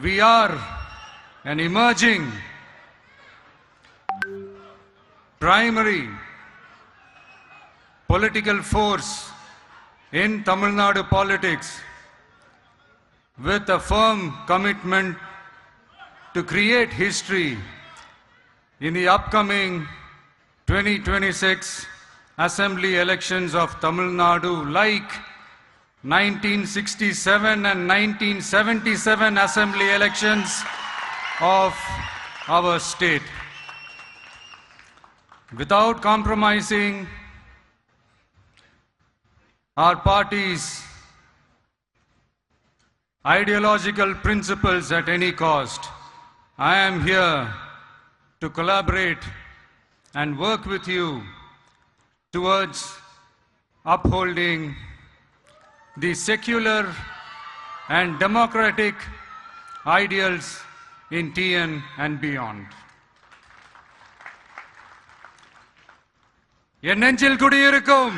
we are an emerging primary political force in Tamil Nadu politics with a firm commitment to create history in the upcoming 2026 assembly elections of Tamil Nadu like 1967 and 1977 assembly elections of our state. Without compromising our party's ideological principles at any cost, I am here to collaborate and work with you towards upholding the secular and democratic ideals in TN and beyond. என் நெஞ்சில் குடியிருக்கும்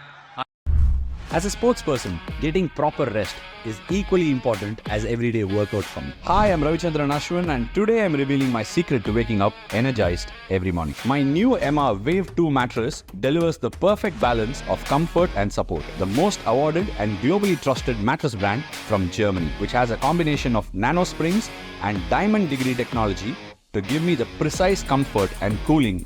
As a sports person, getting proper rest is equally important as everyday workout for me. Hi, I'm Ravichandran Ashwin, and today I'm revealing my secret to waking up energized every morning. My new Emma Wave 2 mattress delivers the perfect balance of comfort and support. The most awarded and globally trusted mattress brand from Germany, which has a combination of nano springs and diamond degree technology to give me the precise comfort and cooling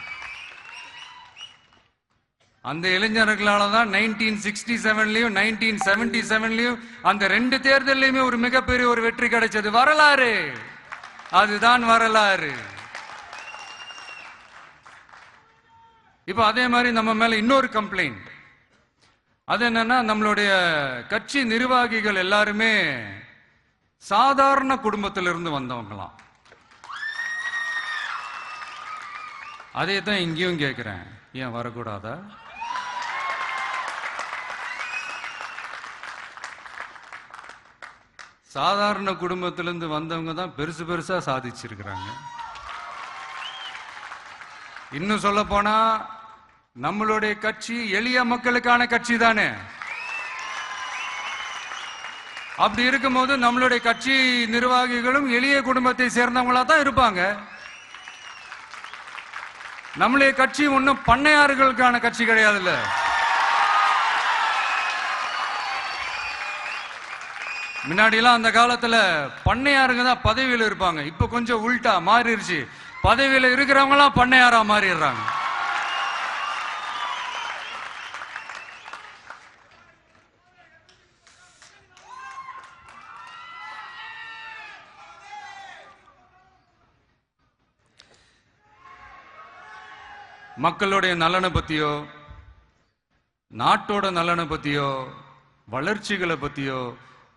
அந்த இளைஞர்களால தான் nineteen sixty செவன்லயும் nineteen seventy செவன்லயும் அந்த ரெண்டு தேர்தல்லையுமே ஒரு மிகப்பெரிய ஒரு வெற்றி கிடைச்சது. வரலாறு. அதுதான் வரலாறு. இப்போ அதே மாதிரி நம்ம மேல இன்னொரு கம்ப்ளைண்ட் அது என்னன்னா நம்மளுடைய கட்சி நிர்வாகிகள் எல்லாருமே சாதாரண குடும்பத்திலிருந்து வந்தவங்களாம். அதே தான் இங்கேயும் கேட்கிறேன் ஏன் வரக்கூடாதா? சாதாரண குடும்பத்திலிருந்து வந்தவங்க தான் பெருசு பெருசா சாதிச்சிருக்கிறாங்க. இன்னும் சொல்ல போனா நம்மளுடைய கட்சி எளிய மக்களுக்கான கட்சி தானே. அப்படி இருக்கும்போது நம்மளுடைய கட்சி நிர்வாகிகளும் எளிய குடும்பத்தை சேர்ந்தவங்களா தான் இருப்பாங்க. நம்மளுடைய கட்சி ஒன்றும் பண்ணையாறுகளுக்கான கட்சி கிடையாதுல்ல. முன்னாடிலாம் அந்த காலத்துல பண்ணையாருங்க தான் பதவியில் இருப்பாங்க. இப்ப கொஞ்சம் உள்டா மாறிடுச்சு பதவியில இருக்கிறவங்களாம் பண்ணையாரா மாறிடுறாங்க. மக்களுடைய நலனை பத்தியோ நாட்டோட நலனை பத்தியோ வளர்ச்சிகளை பத்தியோ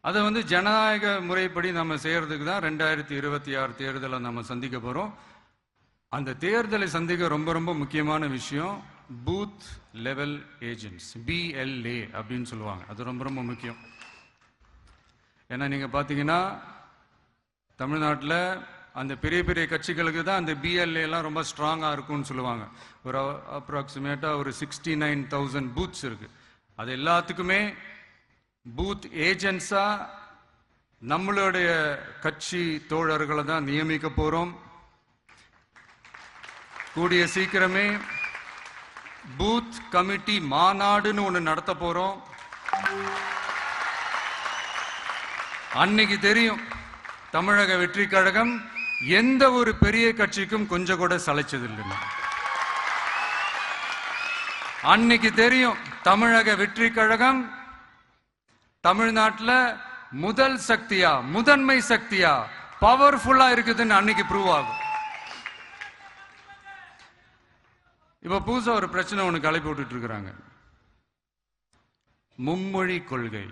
அதை வந்து ஜனநாயக முறைப்படி நம்ம செய்யறதுக்கு தான் ரெண்டாயிரத்தி இருபத்தி ஆறு தேர்தலை நம்ம சந்திக்க போறோம். அந்த தேர்தலை சந்திக்க ரொம்ப ரொம்ப முக்கியமான விஷயம் பூத் லெவல் ஏஜென்ட்ஸ் பிஎல்ஏ அப்படின்னு சொல்லுவாங்க. அது ரொம்ப ரொம்ப முக்கியம். ஏன்னா நீங்க பாத்தீங்கன்னா தமிழ்நாட்டில் அந்த பெரிய பெரிய கட்சிகளுக்கு தான் அந்த பிஎல்ஏ எல்லாம் ரொம்ப ஸ்ட்ராங்காக இருக்கும்னு சொல்லுவாங்க. ஒரு அப்ராக்சிமேட்டாக ஒரு சிக்ஸ்டி நைன் தௌசண்ட் பூத்ஸ் இருக்கு. அது எல்லாத்துக்குமே பூத் ஏஜென்ட்ஸா நம்மளுடைய கட்சி தோழர்களை தான் நியமிக்க போறோம். கூடிய சீக்கிரமே பூத் கமிட்டி மாநாடுன்னு ஒன்று நடத்த போறோம். அன்னைக்கு தெரியும் தமிழக வெற்றி கழகம் எந்த ஒரு பெரிய கட்சிக்கும் கொஞ்சம் கூட சளைச்சதில்லைன்னு. அன்னைக்கு தெரியும் தமிழக வெற்றி கழகம் தமிழ்நாட்டில் முதல் சக்தியா முதன்மை சக்தியா பவர்ஃபுல்லா இருக்குதுன்னு அன்னைக்கு ப்ரூவ் ஆகும். இப்ப புதுசா ஒரு பிரச்சனை ஒண்ணு கிளப்பி விட்டுட்டு இருக்கிறாங்க. மும்மொழி கொள்கை.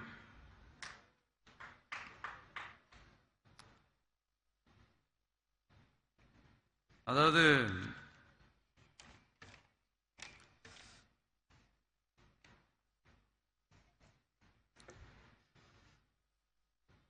அதாவது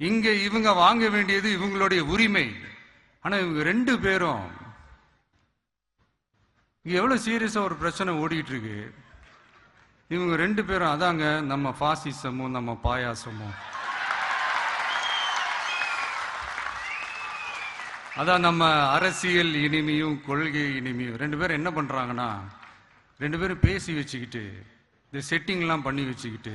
இங்க இவங்க வாங்க வேண்டியது இவங்களுடைய உரிமை. ஆனா இவங்க ரெண்டு பேரும் இங்க எவ்வளவு சீரியஸா ஒரு பிரச்சனை ஓடிட்டு இருக்கு இவங்க ரெண்டு பேரும் அதாங்க நம்ம பாசிசமும் நம்ம பாயாசமும் அதான் நம்ம அரசியல் இனிமையும் கொள்கை இனிமையும். ரெண்டு பேரும் என்ன பண்றாங்கன்னா ரெண்டு பேரும் பேசி வச்சுக்கிட்டு இந்த செட்டிங்லாம் பண்ணி வச்சுக்கிட்டு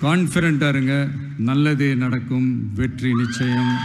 கான்ஃபிடண்ட்டாக இருங்க. நல்லதே நடக்கும். வெற்றி நிச்சயம்.